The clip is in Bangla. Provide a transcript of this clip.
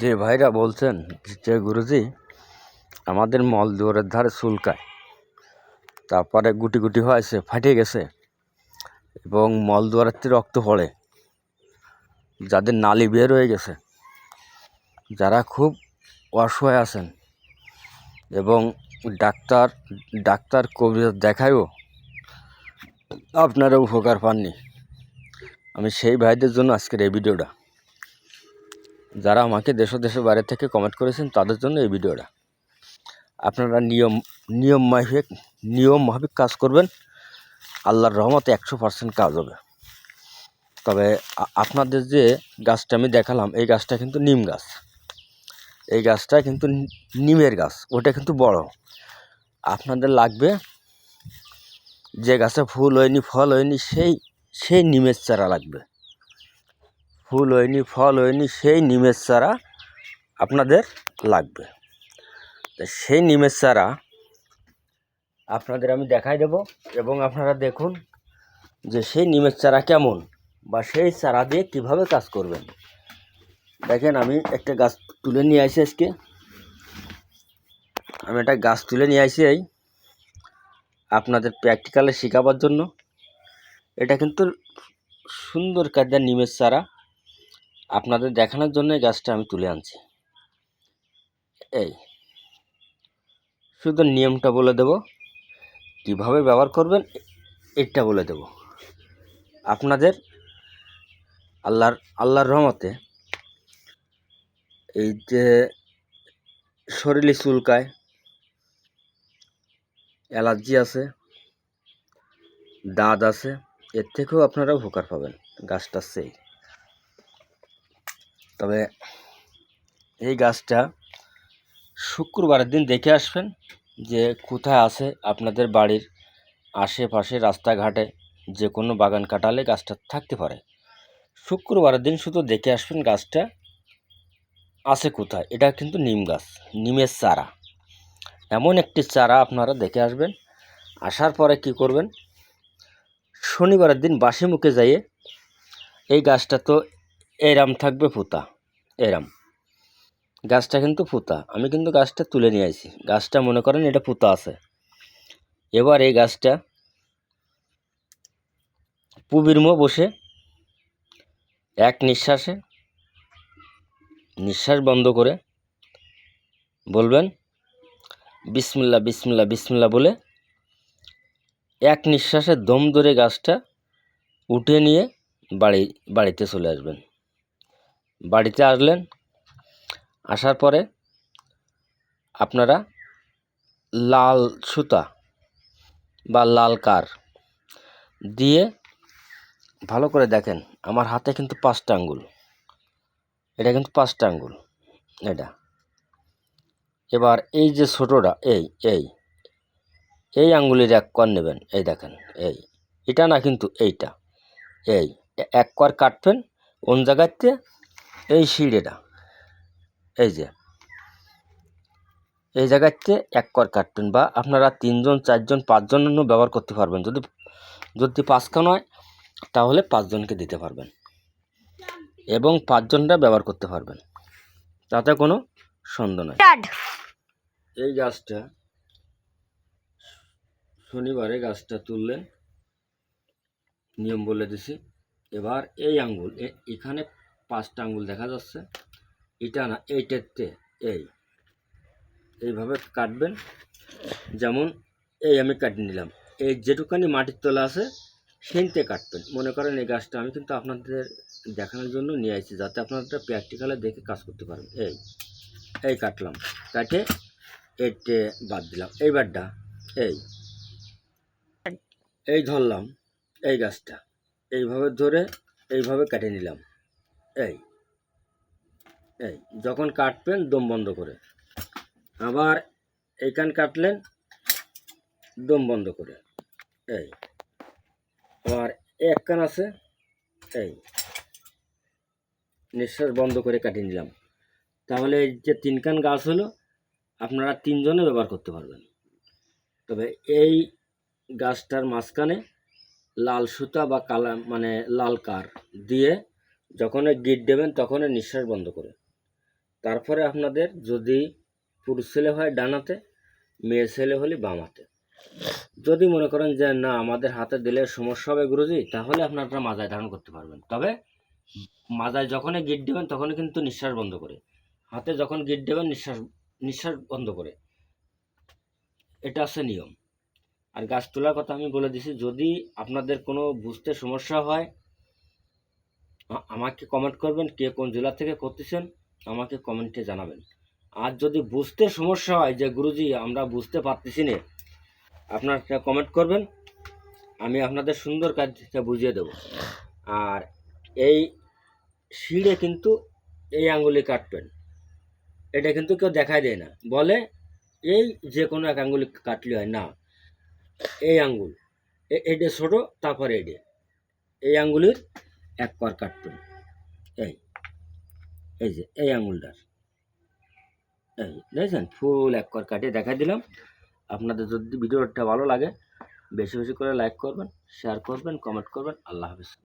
যে ভাইরা বলছেন, যে গুরুজি, আমাদের মল দুয়ারের ধারে চুলকায়। তারপরে গুটি গুটি হয়েছে, ফাটে গেছে। এবং মল দুয়ারের রক্ত পড়ে। যাদের নালি বের হয়ে গেছে, যারা খুব অসহায় আছেন এবং ডাক্তার ডাক্তার কবিরাজ দেখায়ও আপনারা উপকার পাননি। আমি সেই ভাইদের জন্য আজকের এই ভিডিওটা। যারা আমাকে দেশ দেশের বাইরে থেকে কমেন্ট করেছেন, তাদের জন্য এই ভিডিওটা। আপনারা নিয়ম নিয়ম মাফিক নিয়ম মাফিক কাজ করবেন। আল্লাহর রহমতে একশো পার্সেন্ট কাজ হবে। তবে আপনাদের যে গাছটা আমি দেখালাম, এই গাছটা কিন্তু নিম গাছ। এই গাছটা কিন্তু নিমের গাছ, ওটা কিন্তু বড়। আপনাদের লাগবে যে গাছে ফুল হয়নি, ফল হয়নি, সেই সেই নিমের চারা লাগবে। ফুল হয়নি, ফল হয়নি, সেই নিমের চারা আপনাদের লাগবে। সেই নিমের চারা আপনাদের আমি দেখাই দেব এবং আপনারা দেখুন যে সেই নিমের চারা কেমন। বা সেই চারা দিয়ে কীভাবে কাজ করবেন? দেখেন, আমি একটা গাছ তুলে নিয়ে আসি আজকে। আমি একটা গাছ তুলে নিয়ে আসি এই আপনাদের প্র্যাকটিক্যালে শেখাবার জন্য। এটা কিন্তু সুন্দর কায়দার নিমের চারা। আপনাদের দেখানোর জন্য এই গাছটা আমি তুলে আনছি। এই, শুধু নিয়মটা বলে দেব। কীভাবে ব্যবহার করবেন এটা বলে দেব। আপনাদের আল্লাহর আল্লাহর রহমতে এই যে শরীরে চুলকায়, অ্যালার্জি আছে, দাঁত আছে, এর থেকেও আপনারা উপকার পাবেন গাছটা সেই। তবে এই গাছটা শুক্রবারের দিন দেখে আসবেন যে কোথায় আছে আপনাদের বাড়ির আশেপাশে, রাস্তাঘাটে যে কোনো বাগান কাটালে গাছটা থাকতে পারে। শুক্রবারের দিন শুধু দেখে আসবেন গাছটা। আছে কোথায়? এটা কিন্তু নিম গাছ, নিমের চারা। এমন একটি চারা আপনারা দেখে আসবেন। আসার পরে কি করবেন? শনিবারের দিন বাসি মুখে যাইয়ে এই গাছটা তো এরাম থাকবে ফুতা এরাম। গাছটা কিন্তু ফুতা আমি কিন্তু গাছটা তুলে নিয়ে আসি গাছটা মনে করেন এটা ফুতা আছে। এবার এই গাছটা পুবির বসে এক নিঃশ্বাসে নিঃশ্বাস বন্ধ করে বলবেন বিসমিল্লা বিসমিল্লা বিসমিল্লা বলে এক নিঃশ্বাসে দম ধরে গাছটা উঠে নিয়ে বাড়ি, বাড়িতে চলে আসবেন। বাড়িতে আসলেন, আসার পরে আপনারা লাল সুতা বা লাল কার দিয়ে ভালো করে দেখেন আমার হাতে কিন্তু পাঁচটা আঙ্গুল। এটা কিন্তু পাঁচটা আঙ্গুল। এটা। এবার এই যে ছোটোটা, এই এই। এই আঙ্গুলের এক কর নেবেন, এই দেখেন, এই। এটা না কিন্তু এইটা। এই, এক কর কাটবেন, কোন জায়গাতে এই সিঁড়েটা। এই যে। এই জায়গাতে এক কর কাটবেন বা আপনারা তিনজন, চারজন পাঁচজন ব্যবহার করতে পারবেন। যদি যদি পাঁচখান হয় তাহলে পাঁচজনকে দিতে পারবেন। এবং পাঁচজনটা ব্যবহার করতে পারবেন। তাতে কোনো সন্দেহ নাই। এই গাছটা শনিবারে গাছটা তুললেন। নিয়ম বলে দিছি। এবার এই আঙ্গুল এ- এখানে পাঁচটা আঙ্গুল দেখা যাচ্ছে। এটা না এইটাতে এই। এইভাবে কাটবেন। যেমন এই আমি কাটি নিলাম। এই যেটুকানি মাটির তলা আছে সেইতে কাটবেন। মনে করেন এই গাছটা আমি কিন্তু আপনাদের দেখানোর জন্য নিয়ে আসছি যাতে আপনারা প্র্যাকটিক্যালে দেখে কাজ করতে পারেন এই এই কাটলাম। কাটে এটে বাদ দিলাম। এইবারটা এই এই ধরলাম এই গাছটা। এইভাবে ধরে এইভাবে কেটে নিলাম। এই এই, যখন কাটবেন দম বন্ধ করে। আবার এইখান কাটলেন দম বন্ধ করে। এই আবার এক কান আছে, এই, নিঃশ্বাস বন্ধ করে কাটিয়ে নিলাম। তাহলে এই যে তিনখান গাছ হলো, আপনারা তিনজনে ব্যবহার করতে পারবেন। তবে এই গাছটার মাঝখানে লাল সুতা বা কালা মানে লাল কার দিয়ে যখন গিট দেবেন, তখন নিঃশ্বাস বন্ধ করে তারপরে আপনাদের যদি পুরুষ ছেলে হয় ডানাতে, মেয়ে ছেলে হলে বামাতে। যদি মনে করেন যে, না, আমাদের হাতে দিলে সমস্যা হবে গুরুজি, তাহলে আপনারা মাজায় ধারণ করতে পারবেন। তবে মাজায় যখনই গিট দেবেন, তখনই কিন্তু নিঃশ্বাস বন্ধ করে। হাতে যখন গিট দেবেন, নিঃশ্বাস নিঃশ্বাস বন্ধ করে। এটা আছে নিয়ম। আর গাছ তোলার কথা আমি বলে দিছি, যদি আপনাদের কোনো বুঝতে সমস্যা হয় আমাকে কমেন্ট করবেন, কে কোন জেলা থেকে করতেছেন, আমাকে কমেন্টে জানাবেন। আর যদি বুঝতে সমস্যা হয় যে, গুরুজি, আমরা বুঝতে পারতেছি না আপনারা কমেন্ট করবেন, আমি আপনাদের সুন্দর কাজটা বুঝিয়ে দেব। আর এই শিড়ে কিন্তু এই আঙ্গুলি কাটবেন। এটা কিন্তু কেউ দেখাই দেয় না। বলে এই যে কোনো এক আঙ্গুলি কাটলে হয় না। এই আঙ্গুল, এ- এইটা ছোটো, তারপরে এইটা এই আঙ্গুলির এক কর কাটবেন। এই এই যে, এই আঙ্গুলটার। এই, দেখছেন? ফুল এক কর কাটিয়ে দেখাই দিলাম। আপনাদের যদি ভিডিওটা ভালো লাগে, বেশি বেশি করে লাইক করবেন শেয়ার করবেন কমেন্ট করবেন। আল্লাহ হাফিজ।